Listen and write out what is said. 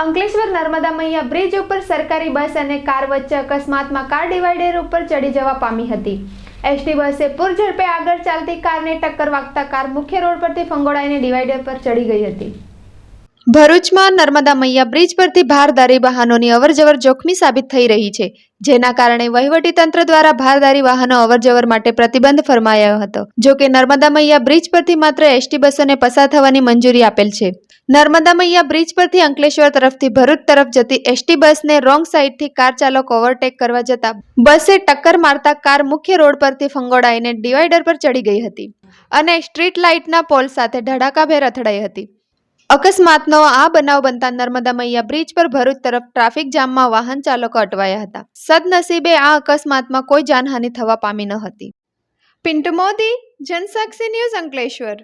અંકલેશ્વર નર્મદા મૈયા bridge ઉપર સરકારી બસ અને કાર વચ્ચે અકસ્માતમાં કાર ડિવાઈડર ઉપર ચડી જવા પામી હતી. એસટી બસે પૂરઝડપે આગળ ચાલતી કારને ટક્કર વાગતા કાર મુખ્ય રોડ પરથી ફંગોળાઈને ડિવાઈડર પર ચડી ગઈ હતી. ભરૂચમાં નર્મદા મૈયા બ્રિજ પરથી ભારદારી વાહનોની અવરજવર જોખમી સાબિત થઈ રહી છે, જેના કારણે વહીવટીતંત્ર દ્વારા ભારદારી વાહનો અવરજવર માટે પ્રતિબંધ ફરમાયો હતો. જો કે નર્મદા મૈયા બ્રિજ પરથી માત્ર એસટી બસોને પસાર થવાની મંજૂરી આપેલ છે. નર્મદા મૈયા બ્રિજ પરથી અંકલેશ્વર તરફથી ભરૂચ તરફ જતી એસટી બસને રોંગ સાઈડથી કાર ચાલક ઓવરટેક કરવા જતા બસે ટક્કર મારતા કાર મુખ્ય રોડ પરથી ફંગોળાઈને ડિવાઈડર પર ચડી ગઈ હતી અને સ્ટ્રીટ લાઇટના પોલ સાથે ધડાકાભેર અથડાઈ હતી. અકસ્માતનો આ બનાવ બનતા નર્મદા મૈયા બ્રિજ પર ભરૂચ તરફ ટ્રાફિક જામમાં વાહન ચાલકો અટવાયા હતા. સદનસીબે આ અકસ્માતમાં કોઈ જાનહાનિ થવા પામી ન હતી. પિન્ટુ મોદી, જનસાક્ષી ન્યૂઝ અંકલેશ્વર.